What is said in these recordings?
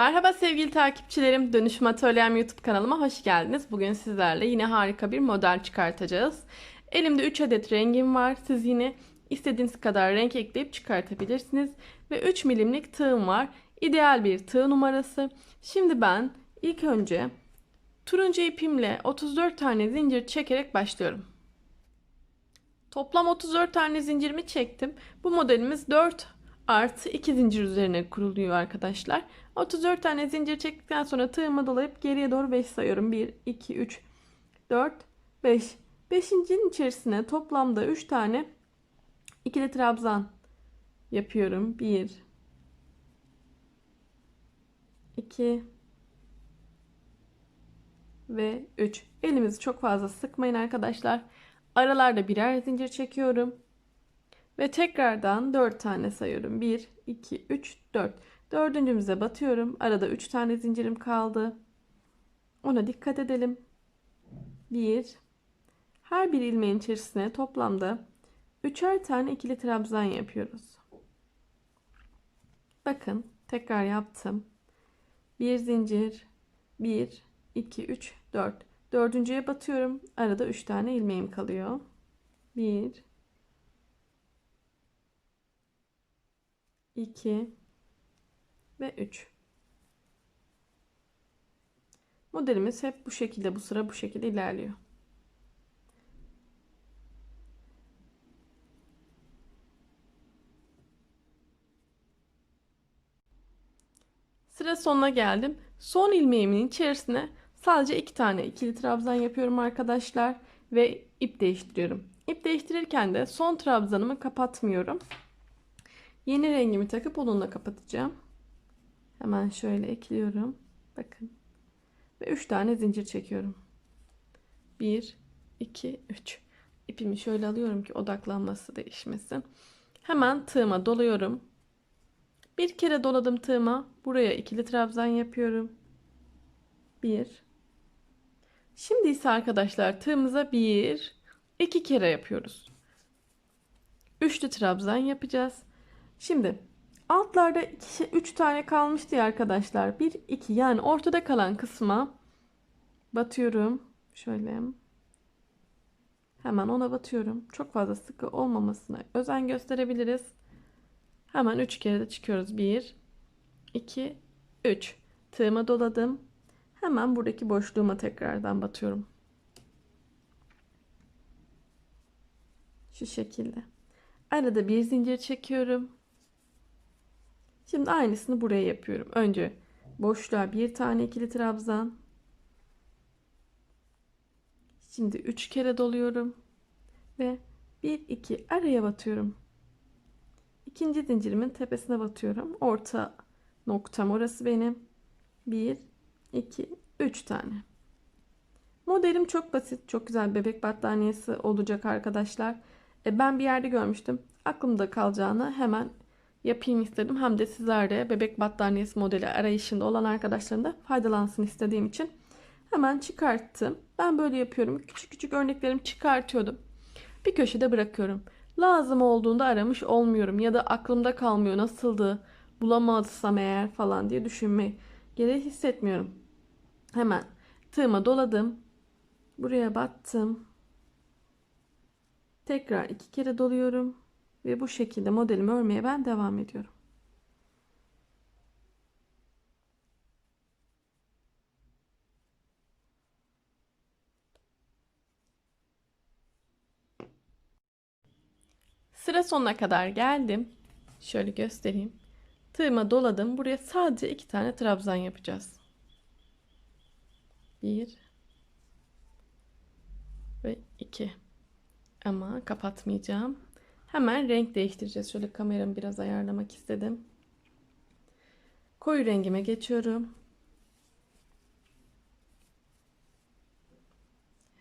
Merhaba sevgili takipçilerim. Dönüşüm Atölyem YouTube kanalıma hoş geldiniz. Bugün sizlerle yine harika bir model çıkartacağız. Elimde 3 adet rengim var. Siz yine istediğiniz kadar renk ekleyip çıkartabilirsiniz. Ve 3 milimlik tığım var. İdeal bir tığ numarası. Şimdi ben ilk önce turuncu ipimle 34 tane zincir çekerek başlıyorum. Toplam 34 tane zincirimi çektim. Bu modelimiz 4 artı 2 zincir üzerine kuruluyor arkadaşlar. 34 tane zincir çektikten sonra tığıma dolayıp geriye doğru 5 sayıyorum. 1, 2, 3, 4, 5. 5.'in içerisine toplamda 3 tane ikili trabzan yapıyorum. 1, 2 ve 3. Elimizi çok fazla sıkmayın arkadaşlar. Aralarda birer zincir çekiyorum. Ve tekrardan 4 tane sayıyorum. 1, 2, 3, 4. Dördüncümüze batıyorum. Arada 3 tane zincirim kaldı. Ona dikkat edelim. 1. Her bir ilmeğin içerisine toplamda 3'er tane ikili trabzan yapıyoruz. Bakın tekrar yaptım. Bir zincir. 1, 2, 3, 4. Dördüncüye batıyorum. Arada 3 tane ilmeğim kalıyor. 1, 2 ve 3. Modelimiz hep bu şekilde bu sıra bu şekilde ilerliyor. Sıra sonuna geldim. Son ilmeğimin içerisine sadece iki tane ikili trabzan yapıyorum arkadaşlar ve ip değiştiriyorum. İp değiştirirken de son trabzanımı kapatmıyorum. Yeni rengimi takıp onunla kapatacağım. Hemen şöyle ekliyorum. Bakın. Ve 3 tane zincir çekiyorum. 1 2 3. İpimi şöyle alıyorum ki odaklanması değişmesin. Hemen tığıma doluyorum. Bir kere doladım tığıma. Buraya ikili trabzan yapıyorum. 1 Şimdi ise arkadaşlar tığımıza 1 2 kere yapıyoruz. Üçlü trabzan yapacağız. Şimdi altlarda 3 tane kalmıştı ya arkadaşlar. 1 2 yani ortada kalan kısma batıyorum. Şöyle. Hemen ona batıyorum. Çok fazla sıkı olmamasına özen gösterebiliriz. Hemen 3 kere de çıkıyoruz. 1 2 3 tığıma doladım. Hemen buradaki boşluğuma tekrardan batıyorum. Şu şekilde. Arada bir zincir çekiyorum. Şimdi aynısını buraya yapıyorum. Önce boşluğa bir tane ikili trabzan. Şimdi üç kere doluyorum. Ve bir iki araya batıyorum. İkinci zincirimin tepesine batıyorum. Orta noktam orası benim. Bir, iki, üç tane. Modelim çok basit. Çok güzel bebek battaniyesi olacak arkadaşlar. E, ben bir yerde görmüştüm. Aklımda kalacağını hemen yapayım istedim. Hem de sizler de bebek battaniyesi modeli arayışında olan arkadaşların da faydalansın istediğim için hemen çıkarttım. Ben böyle yapıyorum. Küçük küçük örneklerimi çıkartıyordum. Bir köşede bırakıyorum. Lazım olduğunda aramış olmuyorum ya da aklımda kalmıyor nasıldı bulamazsam eğer falan diye düşünmeyi gereği hissetmiyorum. Hemen tığıma doladım. Buraya battım. Tekrar iki kere doluyorum. Ve bu şekilde modelimi örmeye ben devam ediyorum. Sıra sonuna kadar geldim. Şöyle göstereyim. Tığıma doladım. Buraya sadece iki tane trabzan yapacağız. Bir ve iki. Ama kapatmayacağım. Hemen renk değiştireceğiz. Şöyle kameramı biraz ayarlamak istedim. Koyu rengime geçiyorum.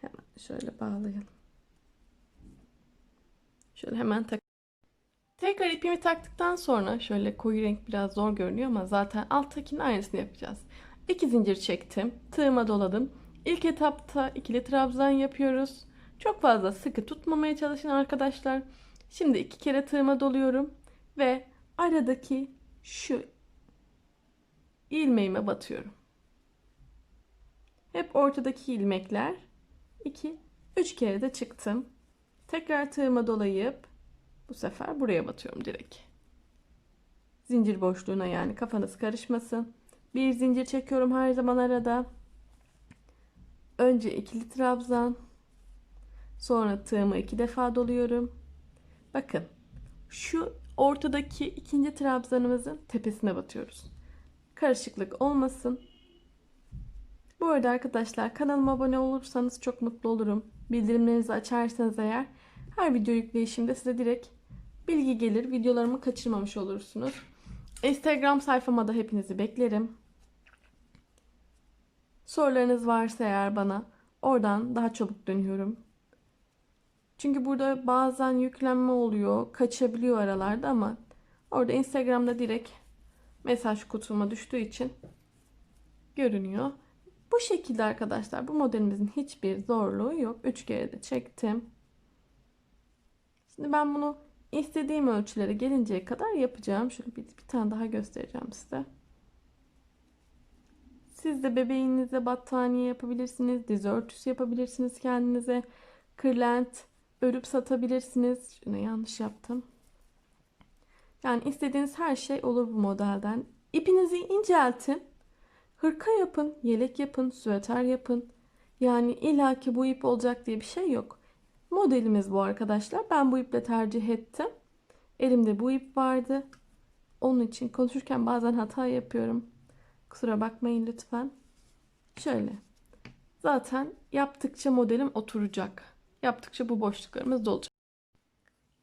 Hemen şöyle bağlayalım. Şöyle hemen tak. Tekrar ipimi taktıktan sonra şöyle koyu renk biraz zor görünüyor ama zaten alttakinin aynısını yapacağız. İki zincir çektim. Tığıma doladım. İlk etapta ikili trabzan yapıyoruz. Çok fazla sıkı tutmamaya çalışın arkadaşlar. Şimdi iki kere tığıma doluyorum ve aradaki şu ilmeğime batıyorum. Hep ortadaki ilmekler 2 3 kere de çıktım. Tekrar tığıma dolayıp bu sefer buraya batıyorum direkt. Zincir boşluğuna yani kafanız karışmasın. Bir zincir çekiyorum her zaman arada. Önce ikili trabzan. Sonra tığımı iki defa doluyorum. Bakın şu ortadaki ikinci trabzanımızın tepesine batıyoruz. Karışıklık olmasın. Bu arada arkadaşlar kanalıma abone olursanız çok mutlu olurum. Bildirimlerinizi açarsanız eğer her video yükleyişimde size direkt bilgi gelir. Videolarımı kaçırmamış olursunuz. Instagram sayfama da hepinizi beklerim. Sorularınız varsa eğer bana oradan daha çabuk dönüyorum. Çünkü burada bazen yüklenme oluyor, kaçabiliyor aralarda ama orada Instagram'da direkt mesaj kutuma düştüğü için görünüyor. Bu şekilde arkadaşlar bu modelimizin hiçbir zorluğu yok. 3 kere de çektim. Şimdi ben bunu istediğim ölçülere gelinceye kadar yapacağım. Şöyle bir, bir tane daha göstereceğim size. Siz de bebeğinize battaniye yapabilirsiniz. Diz örtüsü yapabilirsiniz kendinize. Kırlent örüp satabilirsiniz. Şunu yanlış yaptım. Yani istediğiniz her şey olur bu modelden. İpinizi inceltin. Hırka yapın, yelek yapın, süveter yapın. Yani illaki bu ip olacak diye bir şey yok. Modelimiz bu arkadaşlar. Ben bu iple tercih ettim. Elimde bu ip vardı. Onun için konuşurken bazen hata yapıyorum. Kusura bakmayın lütfen. Şöyle. Zaten yaptıkça modelim oturacak. Yaptıkça bu boşluklarımız dolacak.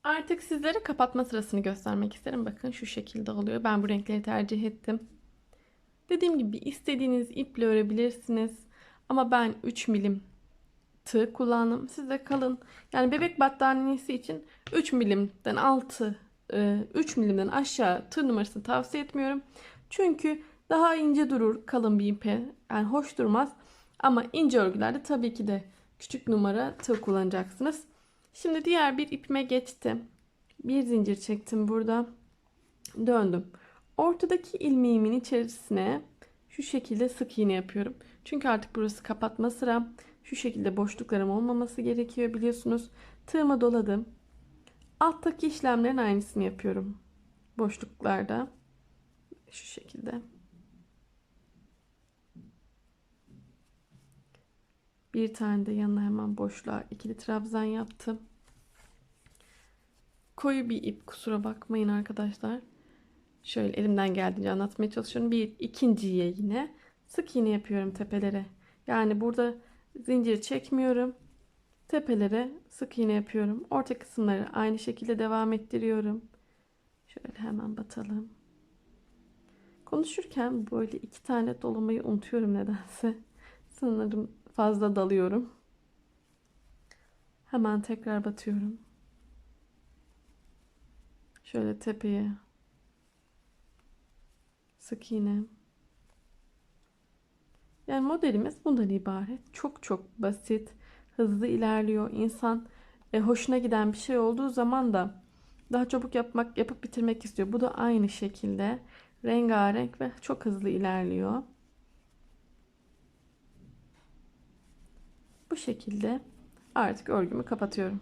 Artık sizlere kapatma sırasını göstermek isterim. Bakın şu şekilde oluyor. Ben bu renkleri tercih ettim. Dediğim gibi istediğiniz iple örebilirsiniz. Ama ben 3 milim tığ kullandım. Siz de kalın. Yani bebek battaniyesi için 3 milimden altı 3 milimden aşağı tığ numarasını tavsiye etmiyorum. Çünkü daha ince durur kalın bir ipe. Yani hoş durmaz. Ama ince örgülerde tabii ki de küçük numara tığ kullanacaksınız. Şimdi diğer bir ipime geçtim. Bir zincir çektim burada. Döndüm. Ortadaki ilmeğimin içerisine şu şekilde sık iğne yapıyorum. Çünkü artık burası kapatma sıram. Şu şekilde boşluklarım olmaması gerekiyor biliyorsunuz. Tığıma doladım. Alttaki işlemlerin aynısını yapıyorum. Boşluklarda. Şu şekilde. Bir tane de yanına hemen boşluğa ikili trabzan yaptım. Koyu bir ip kusura bakmayın arkadaşlar. Şöyle elimden geldiğince anlatmaya çalışıyorum. Bir ikinciye yine sık iğne yapıyorum tepelere. Yani burada zincir çekmiyorum. Tepelere sık iğne yapıyorum. Orta kısımları aynı şekilde devam ettiriyorum. Şöyle hemen batalım. Konuşurken böyle iki tane dolamayı unutuyorum nedense. Sanırım fazla dalıyorum. Hemen tekrar batıyorum. Şöyle tepeye sık iğne. Yani modelimiz bundan ibaret. Çok çok basit, hızlı ilerliyor. İnsan e, hoşuna giden bir şey olduğu zaman da daha çabuk yapmak, yapıp bitirmek istiyor. Bu da aynı şekilde rengarenk ve çok hızlı ilerliyor. Bu şekilde artık örgümü kapatıyorum.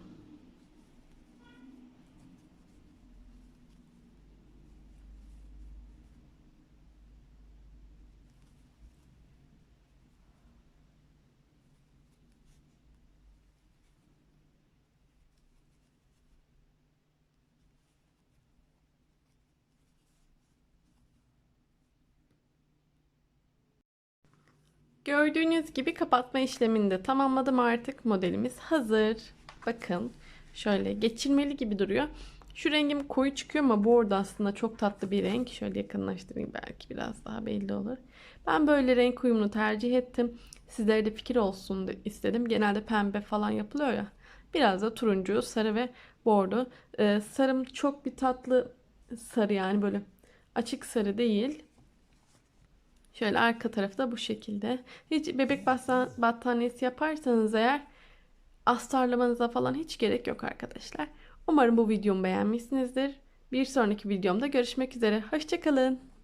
Gördüğünüz gibi kapatma işlemini de tamamladım artık. Modelimiz hazır. Bakın şöyle geçirmeli gibi duruyor. Şu rengim koyu çıkıyor ama bu orada aslında çok tatlı bir renk. Şöyle yakınlaştırayım belki biraz daha belli olur. Ben böyle renk uyumunu tercih ettim. Sizlere de fikir olsun istedim. Genelde pembe falan yapılıyor ya. Biraz da turuncu, sarı ve bordo. Ee, sarım çok bir tatlı sarı yani böyle açık sarı değil. Şöyle arka tarafı da bu şekilde. Hiç bebek battaniyesi yaparsanız eğer astarlamanıza falan hiç gerek yok arkadaşlar. Umarım bu videomu beğenmişsinizdir. Bir sonraki videomda görüşmek üzere. Hoşçakalın.